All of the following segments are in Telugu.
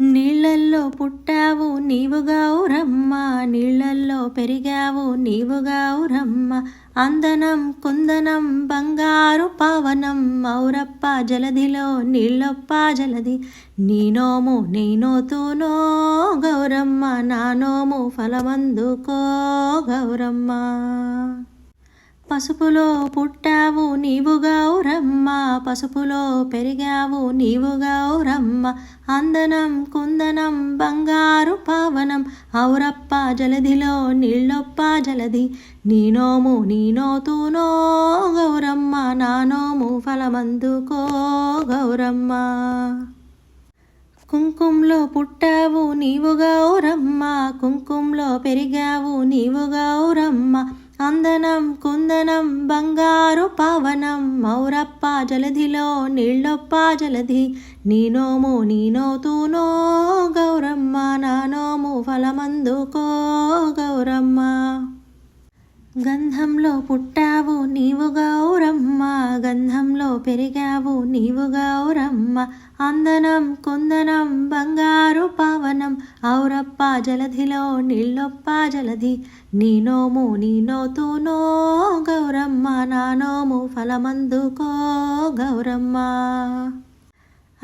నీళ్ళల్లో పుట్టావు నీవు గౌరమ్మ నీళ్ళల్లో పెరిగావు నీవు గౌరమ్మ. అందనం కుందనం బంగారు పవనం మౌరప్ప జలధిలో నీళ్ళొప్ప జలధి నీనోము నేనోతూనో గౌరమ్మ నానోము ఫలమందుకో గౌరమ్మ. పసుపులో పుట్టావు నీవు గౌరమ్మ పసుపులో పెరిగావు నీవు గౌరమ్మ అందనం కుందనం బంగారు పావనం. ఔరప్ప జలధిలో నీళ్ళొప్ప జలధి. నీనోము నోము నీ గౌరమ్మ. నానోము ఫలమందుకో గౌరమ్మ. కుంకుమలో పుట్టావు నీవు గౌరమ్మ కుంకుమలో పెరిగావు నీవు గౌరమ్మ అందనం కుందనం బంగారు పవనం మౌరప్ప జలధిలో నీళ్ళొప్ప జలధి నీనోము నీనో నీ గౌరమ్మ నానోము ఫలమందుకో గంధంలో పుట్టావు నీవు గౌరమ్మ గంధంలో పెరిగావు నీవు గౌరమ్మ. అందనం కుందనం బంగారు పవనం ఔరప్ప జలధిలో నీళ్ళొప్ప జలధి. నీనోము నోము గౌరమ్మ నానోము ఫలమందుకో గౌరమ్మ.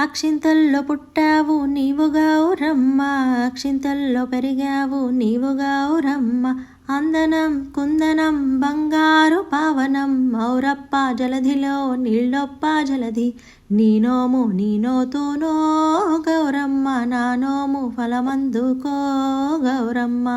అక్షింతల్లో పుట్టావు నీవు గౌరమ్మ అక్షింతల్లో పెరిగావు నీవు గౌరమ్మ. అందనం కుందనం బంగారు పావనం మౌరప్ప జలధిలో నీళ్ళొప్ప జలధి. నీనోము నోము గౌరమ్మ నానోము ఫలమందుకో గౌరమ్మ.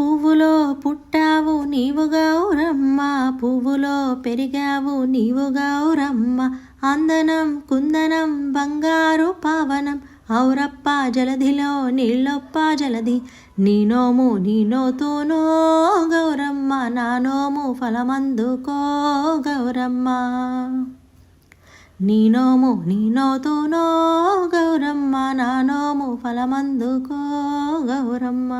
పువ్వులో పుట్టావు నీవు గౌరమ్మ పువ్వులో పెరిగావు నీవు గౌరమ్మ. అందనం కుందనం బంగారు పావనం. ఔరప్ప జలధిలో నీళ్ళొప్ప జలధి. నీనోము నీనోతోనో గౌరమ్మ. నానోము ఫలమందుకో గౌరమ్మ. నీనోము నీనోతోనో గౌరమ్మ. నానోము ఫలమందుకో గౌరమ్మ.